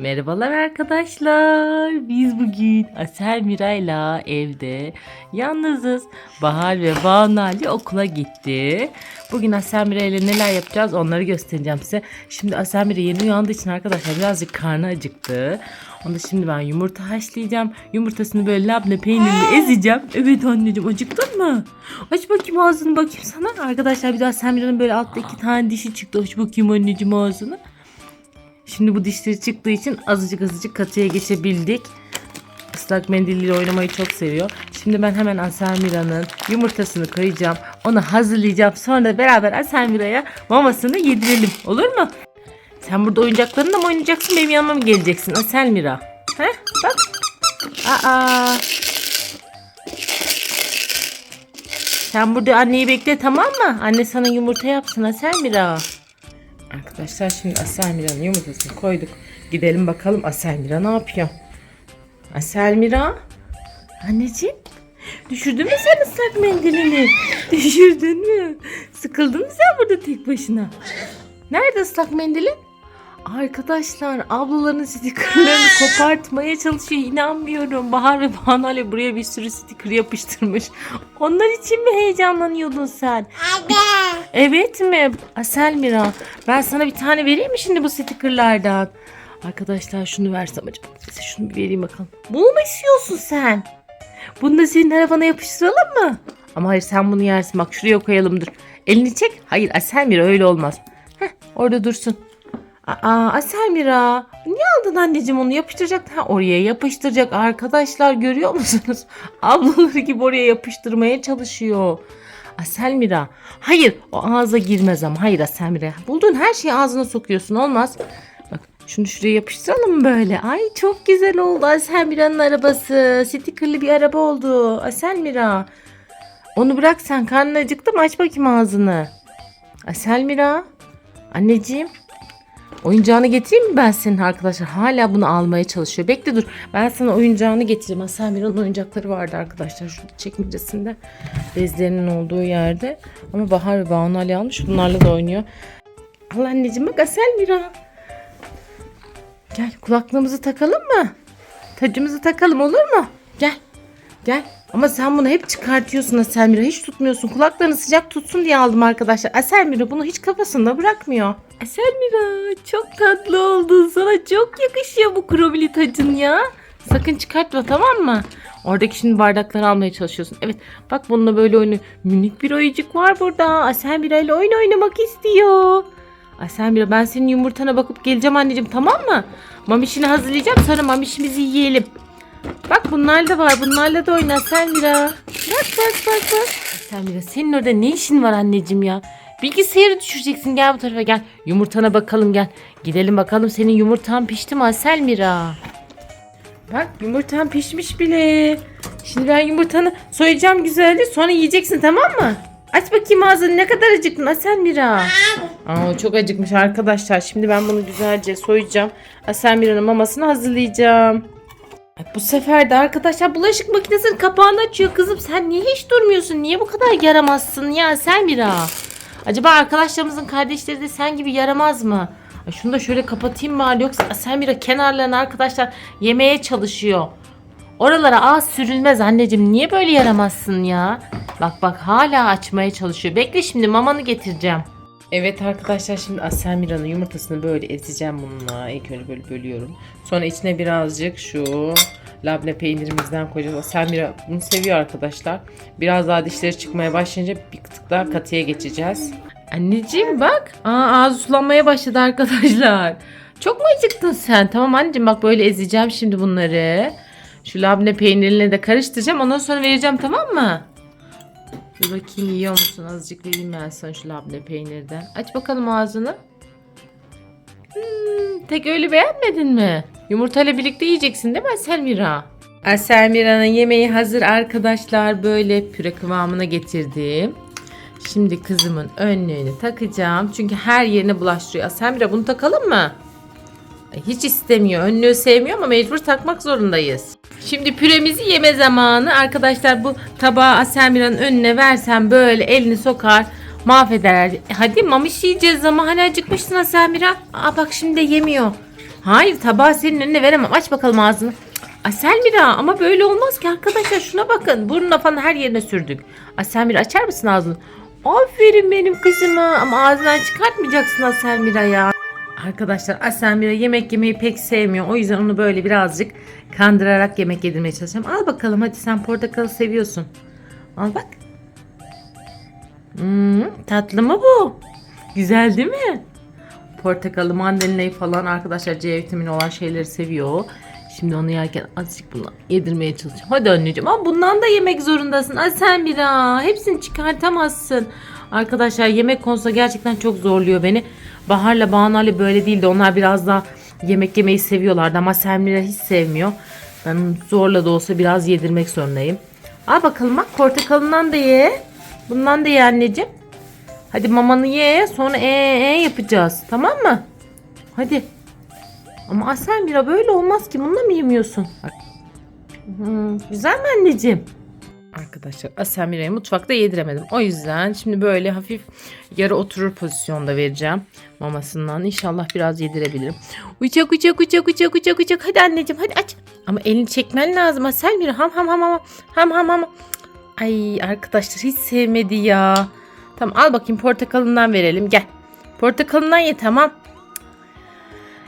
Merhabalar arkadaşlar. Biz bugün Asel Miray'la evde yalnızız. Bahar ve Banu Ali okula gitti. Bugün Asel Miray'la neler yapacağız onları göstereceğim size. Şimdi Asel Miray yeni uyandığı için arkadaşlar birazcık karnı acıktı. Onu şimdi ben yumurta haşlayacağım. Yumurtasını böyle labne peynirle ezeceğim. Evet anneciğim acıktın mı? Aç bakayım ağzını bakayım sana. Arkadaşlar bir daha Asel Miray'ın böyle altta iki tane dişi çıktı. Aç bakayım anneciğim ağzını. Şimdi bu dişleri çıktığı için azıcık azıcık katıya geçebildik. Islak mendiliyle oynamayı çok seviyor. Şimdi ben hemen Aselmira'nın yumurtasını koyacağım. Onu hazırlayacağım. Sonra beraber Aselmira'ya mamasını yedirelim. Olur mu? Sen burada oyuncaklarınla mı oynayacaksın? Benim yanıma mı geleceksin Aselmira? He? Bak. Aa. Sen burada anneyi bekle tamam mı? Anne sana yumurta yapsın Aselmira. Arkadaşlar şimdi Aselmira'nın yumurtasını koyduk. Gidelim bakalım Aselmira ne yapıyor? Aselmira? Anneciğim? Düşürdün mü sen ıslak mendilini? Düşürdün mü? Sıkıldın mı sen burada tek başına? Nerede ıslak mendilin? Arkadaşlar ablaların stikerlerini kopartmaya çalışıyor inanmıyorum. Bahar ve Banu Ali buraya bir sürü stiker yapıştırmış. Onlar için mi heyecanlanıyordun sen? Evet mi? Aselmira. Ben sana bir tane vereyim mi şimdi bu stickerlardan? Arkadaşlar şunu versem acaba. Size şunu bir vereyim bakalım. Bunu mu istiyorsun sen? Bunu da senin arabana yapıştıralım mı? Ama hayır sen bunu yersin. Bak şuraya koyalım dur. Elini çek. Hayır Aselmira öyle olmaz. Heh orada dursun. Aa Aselmira. Niye aldın anneciğim onu yapıştıracak? Ha, oraya yapıştıracak arkadaşlar görüyor musunuz? Ablaları gibi oraya yapıştırmaya çalışıyor. Aselmira. Hayır o ağza girmez ama. Hayır Aselmira. Bulduğun her şeyi ağzına sokuyorsun olmaz. Bak şunu şuraya yapıştıralım böyle? Ay çok güzel oldu Aselmira'nın arabası. Stickerlı bir araba oldu. Aselmira. Onu bırak sen karnın acıktı mı? Aç bakayım ağzını. Aselmira. Anneciğim. Oyuncağını getireyim mi ben senin arkadaşlar? Hala bunu almaya çalışıyor. Bekle dur. Ben sana oyuncağını getireyim. Aselmira'nın oyuncakları vardı arkadaşlar. Şurada çekmecesinde. Bezlerinin olduğu yerde. Ama Bahar ve Banu Ali almış. Bunlarla da oynuyor. Al anneciğim bak Aselmira. Gel kulaklığımızı takalım mı? Tacımızı takalım olur mu? Gel. Gel. Ama sen bunu hep çıkartıyorsun Aselmira. Hiç tutmuyorsun. Kulaklarını sıcak tutsun diye aldım arkadaşlar. Aselmira bunu hiç kafasında bırakmıyor. Aselmira çok tatlı oldun. Sana çok yakışıyor bu krobili tacın ya. Sakın çıkartma tamam mı? Oradaki şimdi bardakları almaya çalışıyorsun. Evet bak bununla böyle oyunu. Minik bir oyuncak var burada. Aselmira ile oyun oynamak istiyor. Aselmira ben senin yumurtana bakıp geleceğim anneciğim tamam mı? Mamişini hazırlayacağım sonra mamişimizi yiyelim. Bak bunlar da var. Bunlarla da oyna Selmira. Bak bak bak bak. Selmira senin orada ne işin var anneciğim ya? Bilgisayarı düşüreceksin. Gel bu tarafa gel. Yumurtana bakalım gel. Gidelim bakalım senin yumurtan pişti mi Selmira? Bak yumurtan pişmiş bile. Şimdi ben yumurtanı soyacağım güzelce sonra yiyeceksin tamam mı? Aç bakayım ağzını ne kadar acıktın Aselmira. Aa, çok acıkmış arkadaşlar. Şimdi ben bunu güzelce soyacağım. Aselmira'nın mamasını hazırlayacağım. Bu sefer de arkadaşlar bulaşık makinesinin kapağını açıyor kızım. Sen niye hiç durmuyorsun? Niye bu kadar yaramazsın ya Selmira? Acaba arkadaşlarımızın kardeşleri de sen gibi yaramaz mı? Şunu da şöyle kapatayım bari yoksa Selmira kenarlarına arkadaşlar yemeye çalışıyor. Oralara ağız sürülmez anneciğim. Niye böyle yaramazsın ya? Bak bak hala açmaya çalışıyor. Bekle şimdi mamanı getireceğim. Evet arkadaşlar şimdi Aselmira'nın yumurtasını böyle ezeceğim bununla. İlk önce böyle bölüyorum. Sonra içine birazcık şu labne peynirimizden koyacağız. Aselmira bunu seviyor arkadaşlar. Biraz daha dişleri çıkmaya başlayınca bir tık daha katıya geçeceğiz. Anneciğim bak. Aa, ağzı sulanmaya başladı arkadaşlar. Çok mu acıktın sen? Tamam anneciğim bak böyle ezeceğim şimdi bunları. Şu labne peynirini de karıştıracağım. Ondan sonra vereceğim tamam mı? Bir bakayım yiyor musun? Azıcık vereyim ben sana şu labne peynirden. Aç bakalım ağzını. Hmm, tek öyle beğenmedin mi? Yumurtayla birlikte yiyeceksin değil mi Selmira? Selmira'nın yemeği hazır arkadaşlar. Böyle püre kıvamına getirdim. Şimdi kızımın önlüğünü takacağım. Çünkü her yerine bulaştırıyor. Selmira bunu takalım mı? Hiç istemiyor. Önlüğü sevmiyor ama mecbur takmak zorundayız. Şimdi püremizi yeme zamanı. Arkadaşlar bu tabağı Aselmira'nın önüne versem böyle elini sokar mahveder. Hadi mamış yiyeceğiz ama hala acıkmışsın Aselmira. Aa bak şimdi de yemiyor. Hayır tabağı senin önüne veremem. Aç bakalım ağzını. Aselmira ama böyle olmaz ki arkadaşlar şuna bakın. Burnuna falan her yerine sürdük. Aselmira açar mısın ağzını? Aferin benim kızıma ama ağzından çıkartmayacaksın Aselmira ya. Arkadaşlar Aselmira yemek yemeyi pek sevmiyor. O yüzden onu böyle birazcık kandırarak yemek yedirmeye çalışacağım. Al bakalım hadi sen portakalı seviyorsun. Al bak. Hmm, tatlı mı bu? Güzel değil mi? Portakalı, mandalinayı falan arkadaşlar C vitamini olan şeyleri seviyor. Şimdi onu yerken azıcık bundan yedirmeye çalışacağım. Hadi anneciğim ama bundan da yemek zorundasın. Ay sen bir daha hepsini çıkartamazsın. Arkadaşlar yemek konusunda gerçekten çok zorluyor beni. Bahar'la Banu Ali böyle değildi. Onlar biraz daha yemek yemeyi seviyorlardı ama Selmira hiç sevmiyor. Ben zorla da olsa biraz yedirmek zorundayım. Al bakalım bak portakalından da ye. Bundan da ye anneciğim. Hadi mamanı ye sonra ee ee yapacağız. Tamam mı? Hadi. Ama Asel Mira böyle olmaz ki. Bununla mı yemiyorsun? Bak. Hmm, güzel mi anneciğim? Arkadaşlar Asel Mira'yı mutfakta yediremedim. O yüzden şimdi böyle hafif yarı oturur pozisyonda vereceğim mamasından. İnşallah biraz yedirebilirim. Uçak uçak uçak uçak uçak uçak. Hadi anneciğim hadi aç. Ama elini çekmen lazım Asel Mira. Ham ham ham ham ham ham ham. Ay arkadaşlar hiç sevmedi ya. Tamam al bakayım portakalından verelim gel. Portakalından ye tamam.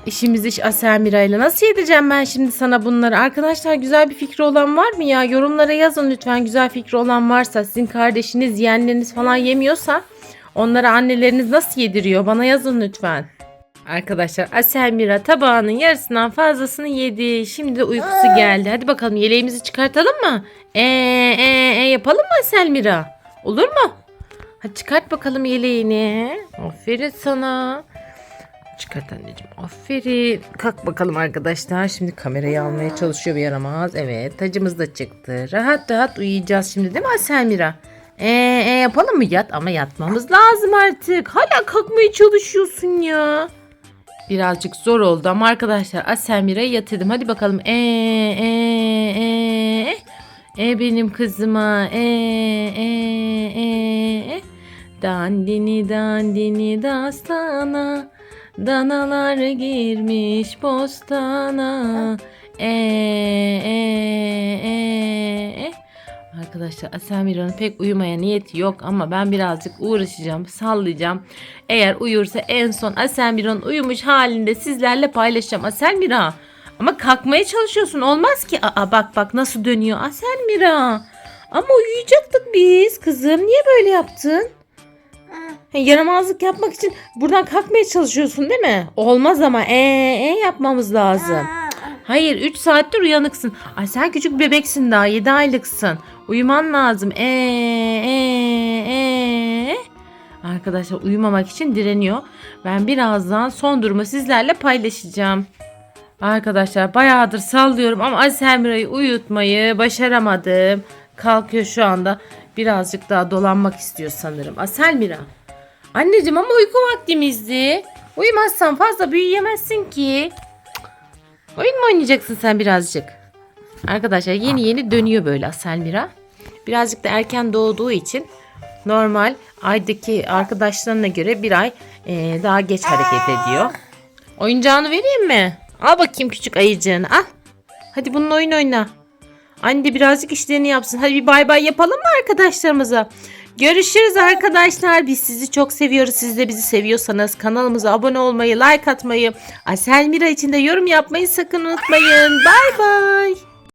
İşimiz iş Aselmira ile nasıl yedireceğim ben şimdi sana bunları? Arkadaşlar güzel bir fikri olan var mı ya? Yorumlara yazın lütfen güzel fikri olan varsa. Sizin kardeşiniz, yeğenleriniz falan yemiyorsa onlara anneleriniz nasıl yediriyor? Bana yazın lütfen. Arkadaşlar Aselmira tabağının yarısından fazlasını yedi. Şimdi de uykusu geldi. Hadi bakalım yeleğimizi çıkartalım mı? Ee, ee, ee, yapalım mı Aselmira? Olur mu? Hadi çıkart bakalım yeleğini. Aferin sana. Çıkart anneciğim. Aferin. Kalk bakalım arkadaşlar. Şimdi kamerayı almaya çalışıyor bir yaramaz. Evet tacımız da çıktı. Rahat rahat uyuyacağız şimdi değil mi Aselmira? Ee, e, yapalım mı yat ama yatmamız lazım artık. Hala kalkmaya çalışıyorsun ya. Birazcık zor oldu ama arkadaşlar Aselmira'yı yatırdım. Hadi bakalım. Ee, e, e, e benim kızıma. E, e, e, e. Dandini dandini dastana. Danalar girmiş bostana. E, e, e, e. Arkadaşlar Aselmira'nın pek uyumaya niyeti yok ama ben birazcık uğraşacağım, sallayacağım. Eğer uyursa en son Aselmira'nın uyumuş halinde sizlerle paylaşacağım. Aselmira ama kalkmaya çalışıyorsun olmaz ki. Aa bak bak nasıl dönüyor Aselmira. Ama uyuyacaktık biz kızım. Niye böyle yaptın? Ha, yaramazlık yapmak için buradan kalkmaya çalışıyorsun değil mi? Olmaz ama ee, ee yapmamız lazım. Hayır 3 saattir uyanıksın. Ay sen küçük bebeksin daha 7 aylıksın. Uyuman lazım. Ee, ee, ee. Arkadaşlar uyumamak için direniyor. Ben birazdan son durumu sizlerle paylaşacağım. Arkadaşlar bayağıdır sallıyorum ama Aselmira'yı uyutmayı başaramadım. Kalkıyor şu anda. Birazcık daha dolanmak istiyor sanırım. Aselmira. Anneciğim ama uyku vaktimizdi. Uyumazsan fazla büyüyemezsin ki. Oyun mu oynayacaksın sen birazcık? Arkadaşlar yeni yeni dönüyor böyle Aselmira. Birazcık da erken doğduğu için normal aydaki arkadaşlarına göre bir ay eee, daha geç hareket ediyor. Oyuncağını vereyim mi? Al bakayım küçük ayıcığını al. Hadi bunun oyun oyna. Anne de birazcık işlerini yapsın. Hadi bir bay bay yapalım mı arkadaşlarımıza? Görüşürüz arkadaşlar. Biz sizi çok seviyoruz. Siz de bizi seviyorsanız kanalımıza abone olmayı, like atmayı, Asel Mira için de yorum yapmayı sakın unutmayın. Bay bay.